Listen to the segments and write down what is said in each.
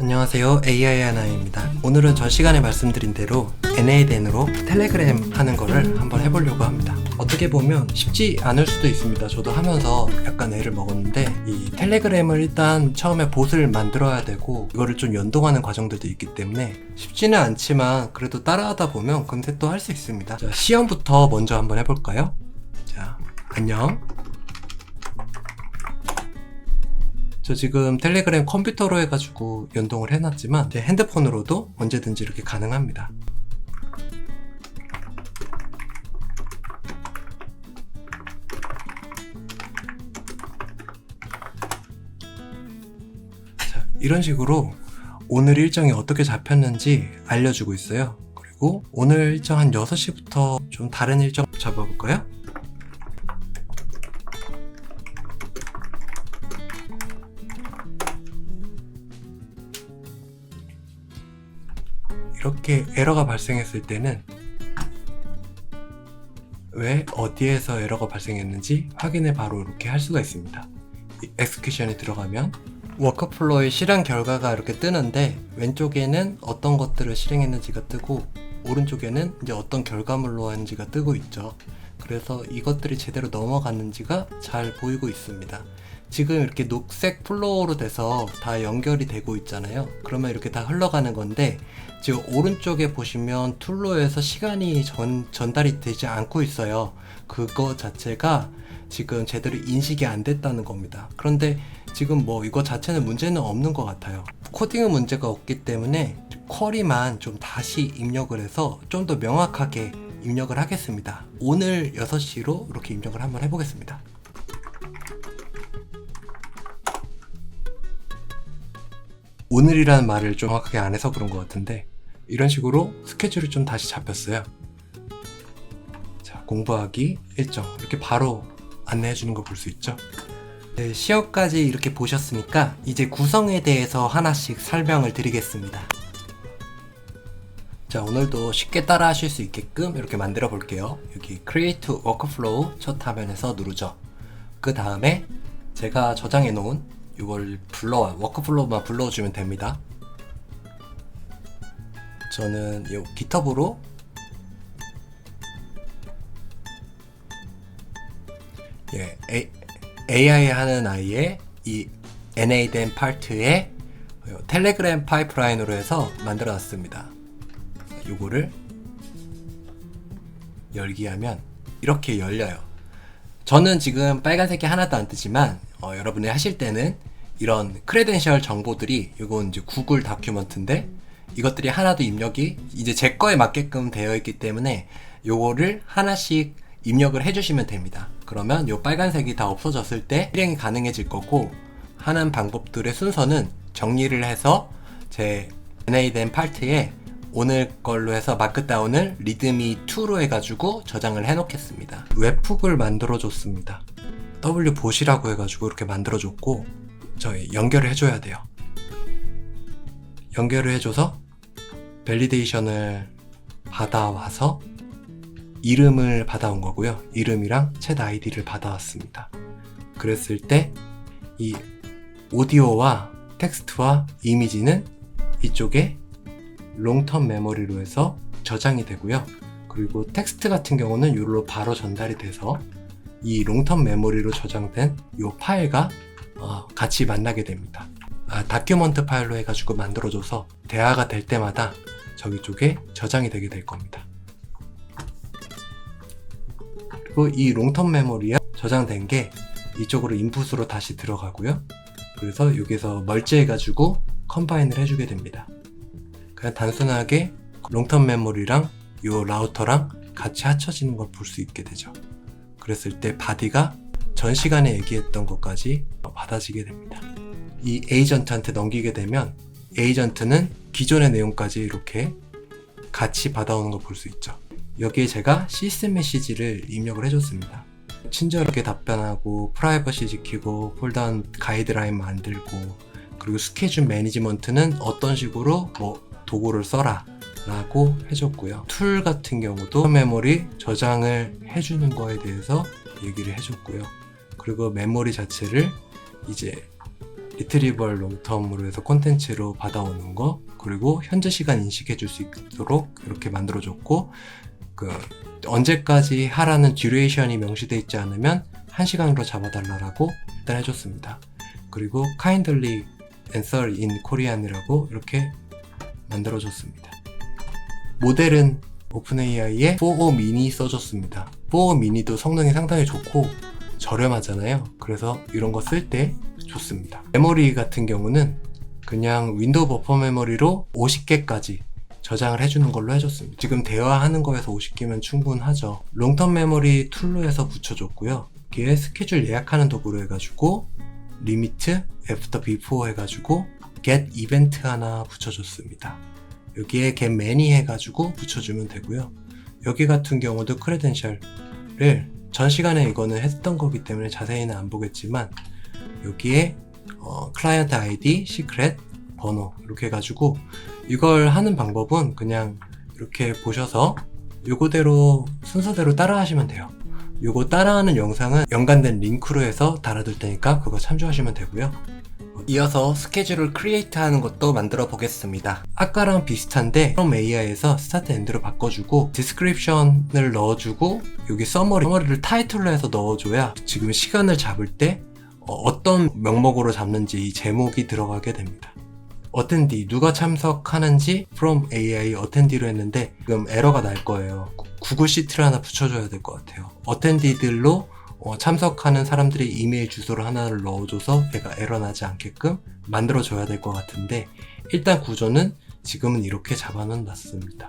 안녕하세요. AI 하나입니다. 오늘은 전 시간에 말씀드린 대로 NADN으로 텔레그램 하는 거를 한번 해보려고 합니다. 어떻게 보면 쉽지 않을 수도 있습니다. 저도 하면서 약간 애를 먹었는데 이 텔레그램을 일단 처음에 봇을 만들어야 되고 이거를 좀 연동하는 과정들도 있기 때문에 쉽지는 않지만 그래도 따라하다 보면 금세 또 할 수 있습니다. 자, 시험부터 먼저 한번 해볼까요? 자 안녕 저 지금 텔레그램 컴퓨터로 해가지고 연동을 해놨지만 제 핸드폰으로도 언제든지 이렇게 가능합니다. 자, 이런 식으로 오늘 일정이 어떻게 잡혔는지 알려주고 있어요. 그리고 오늘 일정 한 6시부터 좀 다른 일정 잡아볼까요? 이렇게 에러가 발생했을 때는 왜 어디에서 에러가 발생했는지 확인을 바로 이렇게 할 수가 있습니다. 이 엑스큐션에 들어가면 워크플로우의 실행 결과가 이렇게 뜨는데 왼쪽에는 어떤 것들을 실행했는지가 뜨고 오른쪽에는 이제 어떤 결과물로 하는지가 뜨고 있죠. 그래서 이것들이 제대로 넘어갔는지가 잘 보이고 있습니다. 지금 이렇게 녹색 플로어로 돼서 다 연결이 되고 있잖아요. 그러면 이렇게 다 흘러가는 건데 지금 오른쪽에 보시면 툴로에서 시간이 전, 전달이 되지 않고 있어요. 그거 자체가 지금 제대로 인식이 안 됐다는 겁니다. 그런데 지금 뭐 이거 자체는 문제는 없는 것 같아요. 코딩은 문제가 없기 때문에 쿼리만 좀 다시 입력을 해서 좀 더 명확하게 입력을 하겠습니다. 오늘 6시로 이렇게 입력을 한번 해보겠습니다. 오늘이라는 말을 좀 정확하게 안 해서 그런 것 같은데 이런 식으로 스케줄이 좀 다시 잡혔어요. 자, 공부하기 일정 이렇게 바로 안내해 주는 거 볼 수 있죠. 네, 시험까지 이렇게 보셨으니까 이제 구성에 대해서 하나씩 설명을 드리겠습니다. 자, 오늘도 쉽게 따라 하실 수 있게끔 이렇게 만들어 볼게요. 여기 Create Workflow 첫 화면에서 누르죠. 그 다음에 제가 저장해 놓은 이걸 불러 워크플로우만 불러주면 됩니다. 저는 이 GitHub으로 예, A, AI 하는 아이의 이 NA된 파트에 텔레그램 파이프라인으로 해서 만들어 놨습니다. 요거를 열기 하면 이렇게 열려요. 저는 지금 빨간색이 하나도 안 뜨지만 어, 여러분이 하실 때는 이런 크레덴셜 정보들이 이건 이제 구글 다큐먼트인데 이것들이 하나도 입력이 이제 제 거에 맞게끔 되어 있기 때문에 요거를 하나씩 입력을 해주시면 됩니다. 그러면 요 빨간색이 다 없어졌을 때 실행이 가능해질 거고 하는 방법들의 순서는 정리를 해서 제 NA된 파트에 오늘 걸로 해서 마크다운을 리드미 2로 해가지고 저장을 해놓겠습니다. 웹훅을 만들어줬습니다. W 보시라고 해가지고 이렇게 만들어줬고 저희 연결을 해줘야 돼요. 연결을 해줘서 밸리데이션을 받아와서 이름을 받아온 거고요. 이름이랑 챗 아이디를 받아왔습니다. 그랬을 때 이 오디오와 텍스트와 이미지는 이쪽에 롱텀 메모리로 해서 저장이 되고요. 그리고 텍스트 같은 경우는 이로 바로 전달이 돼서 이 롱텀 메모리로 저장된 이 파일과 어, 같이 만나게 됩니다. 아, 다큐먼트 파일로 해가지고 만들어줘서 대화가 될 때마다 저기 쪽에 저장이 되게 될 겁니다. 그리고 이 롱텀 메모리에 저장된 게 이쪽으로 인풋으로 다시 들어가고요. 그래서 여기서 멀찌해가지고 컴바인을 해주게 됩니다. 그냥 단순하게 롱텀 메모리랑 이 라우터랑 같이 합쳐지는 걸 볼 수 있게 되죠. 그랬을 때 바디가 전 시간에 얘기했던 것까지 받아지게 됩니다. 이 에이전트한테 넘기게 되면 에이전트는 기존의 내용까지 이렇게 같이 받아오는 걸 볼 수 있죠. 여기에 제가 시스템 메시지를 입력을 해줬습니다. 친절하게 답변하고 프라이버시 지키고 폴다운 가이드라인 만들고 그리고 스케줄 매니지먼트는 어떤 식으로 뭐 도구를 써라 라고 해줬고요. 툴 같은 경우도 메모리 저장을 해주는 거에 대해서 얘기를 해줬고요. 그리고 메모리 자체를 이제 리트리벌 롱텀으로 해서 콘텐츠로 받아오는 거 그리고 현재 시간 인식해 줄 수 있도록 이렇게 만들어 줬고 그 언제까지 하라는 듀레이션이 명시되어 있지 않으면 1시간으로 잡아달라고 일단 해줬습니다. 그리고 kindly answer in Korean이라고 이렇게 만들어줬습니다. 모델은 오픈AI에 4O mini 써줬습니다. 4O mini도 성능이 상당히 좋고 저렴하잖아요. 그래서 이런 거 쓸 때 좋습니다. 메모리 같은 경우는 그냥 윈도우 버퍼 메모리로 50개까지 저장을 해주는 걸로 해줬습니다. 지금 대화하는 거에서 50개면 충분하죠. 롱텀 메모리 툴로 해서 붙여줬고요. 여기에 스케줄 예약하는 도구로 해가지고 리미트, 애프터 비포 해가지고 get 이벤트 하나 붙여줬습니다. 여기에 get many 해가지고 붙여주면 되고요. 여기 같은 경우도 크레덴셜을 전 시간에 이거는 했던 거기 때문에 자세히는 안 보겠지만 여기에 어, 클라이언트 아이디, 시크릿, 번호 이렇게 해가지고 이걸 하는 방법은 그냥 이렇게 보셔서 요거대로 순서대로 따라 하시면 돼요. 요거 따라하는 영상은 연관된 링크로 해서 달아둘 테니까 그거 참조하시면 되고요. 이어서 스케줄을 크리에이트 하는 것도 만들어 보겠습니다. 아까랑 비슷한데 그럼 AI에서 스타트 엔드로 바꿔주고 디스크립션을 넣어주고 여기 서머리, 서머리를 타이틀로 해서 넣어줘야 지금 시간을 잡을 때 어, 어떤 명목으로 잡는지 이 제목이 들어가게 됩니다. 어텐디 누가 참석하는지 from AI 어텐디로 했는데 지금 에러가 날 거예요. 구- 구글 시트를 하나 붙여줘야 될 것 같아요. 어텐디들로 어, 참석하는 사람들의 이메일 주소를 하나를 넣어줘서 얘가 에러 나지 않게끔 만들어줘야 될 것 같은데 일단 구조는 지금은 이렇게 잡아놨습니다.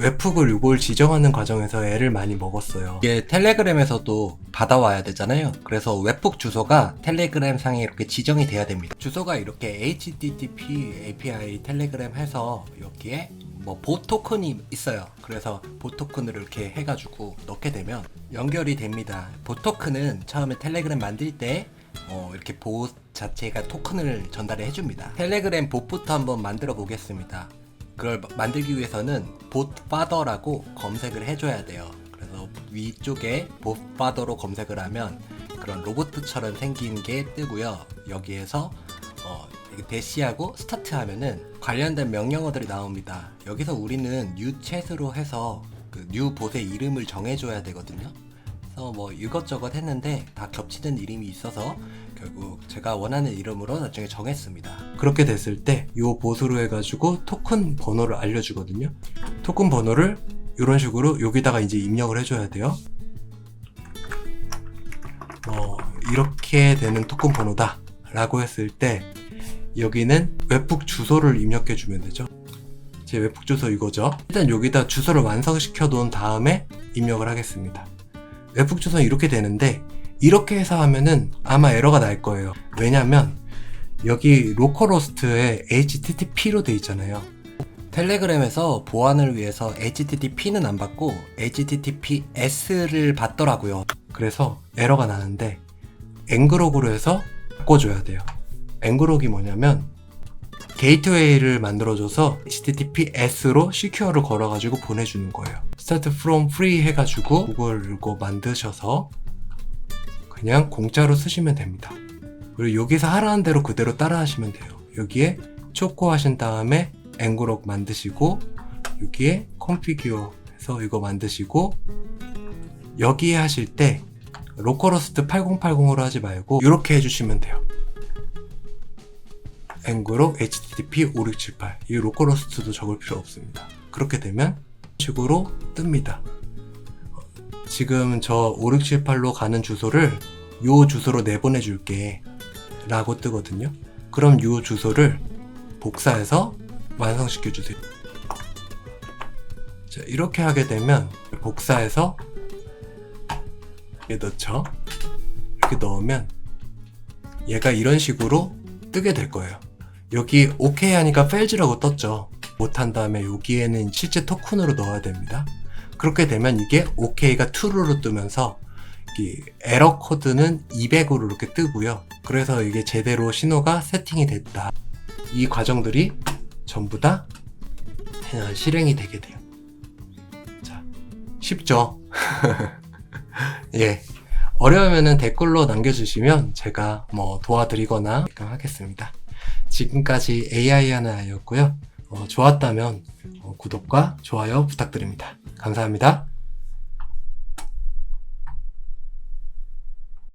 웹훅을 이걸 지정하는 과정에서 애를 많이 먹었어요. 이게 텔레그램에서도 받아와야 되잖아요. 그래서 웹훅 주소가 텔레그램 상에 이렇게 지정이 돼야 됩니다. 주소가 이렇게 HTTP API 텔레그램 해서 여기에 뭐 보 토큰이 있어요. 그래서 보 토큰을 이렇게 해가지고 넣게 되면 연결이 됩니다. 보 토큰은 처음에 텔레그램 만들 때 어, 이렇게 보 자체가 토큰을 전달해 줍니다. 텔레그램 봇부터 한번 만들어 보겠습니다. 그걸 마- 만들기 위해서는 봇파더라고 검색을 해줘야 돼요. 그래서 위쪽에 봇파더로 검색을 하면 그런 로봇처럼 생긴 게 뜨고요. 여기에서 어, 대시하고 스타트 하면은 관련된 명령어들이 나옵니다. 여기서 우리는 new chat으로 해서 그 new 봇의 이름을 정해줘야 되거든요. 그래서 뭐 이것저것 했는데 다 겹치는 이름이 있어서 결국 제가 원하는 이름으로 나중에 정했습니다. 그렇게 됐을 때 이 보수로 해가지고 토큰 번호를 알려주거든요. 토큰 번호를 이런 식으로 여기다가 이제 입력을 해줘야 돼요. 뭐 이렇게 되는 토큰 번호다 라고 했을 때 여기는 웹북 주소를 입력해 주면 되죠. 제 웹북 주소 이거죠. 일단 여기다 주소를 완성시켜 놓은 다음에 입력을 하겠습니다. 웹북 주소는 이렇게 되는데 이렇게 해서 하면은 아마 에러가 날 거예요. 왜냐면 여기 로컬호스트에 HTTP로 돼 있잖아요. 텔레그램에서 보안을 위해서 HTTP는 안 받고 HTTPS를 받더라고요. 그래서 에러가 나는데 앵그록으로 해서 바꿔줘야 돼요. 앵그록이 뭐냐면 게이트웨이를 만들어줘서 HTTPS로 시큐어를 걸어가지고 보내주는 거예요. Start from free 해가지고 그걸 이거 만드셔서 그냥 공짜로 쓰시면 됩니다. 그리고 여기서 하라는 대로 그대로 따라 하시면 돼요. 여기에 초코 하신 다음에 앵그록 만드시고 여기에 컴피규어 해서 이거 만드시고 여기에 하실 때 로컬호스트 8080으로 하지 말고 이렇게 해주시면 돼요. 앵그록 http 5678. 이 로컬호스트도 적을 필요 없습니다. 그렇게 되면 식으로 뜹니다. 지금 저 5678로 가는 주소를 요 주소로 내보내 줄게 라고 뜨거든요. 그럼 요 주소를 복사해서 완성시켜 주세요. 자, 이렇게 하게 되면 복사해서 이렇게 넣죠. 이렇게 넣으면 얘가 이런 식으로 뜨게 될 거예요. 여기 OK 하니까 fails라고 떴죠. 못한 다음에 여기에는 실제 토큰으로 넣어야 됩니다. 그렇게 되면 이게 OK가 true로 뜨면서 이 에러 코드는 200으로 이렇게 뜨고요. 그래서 이게 제대로 신호가 세팅이 됐다. 이 과정들이 전부 다 실행이 되게 돼요. 자, 쉽죠? 예. 어려우면 댓글로 남겨주시면 제가 뭐 도와드리거나 하겠습니다. 지금까지 AI 하나였고요. 어, 좋았다면 어, 구독과 좋아요 부탁드립니다. 감사합니다.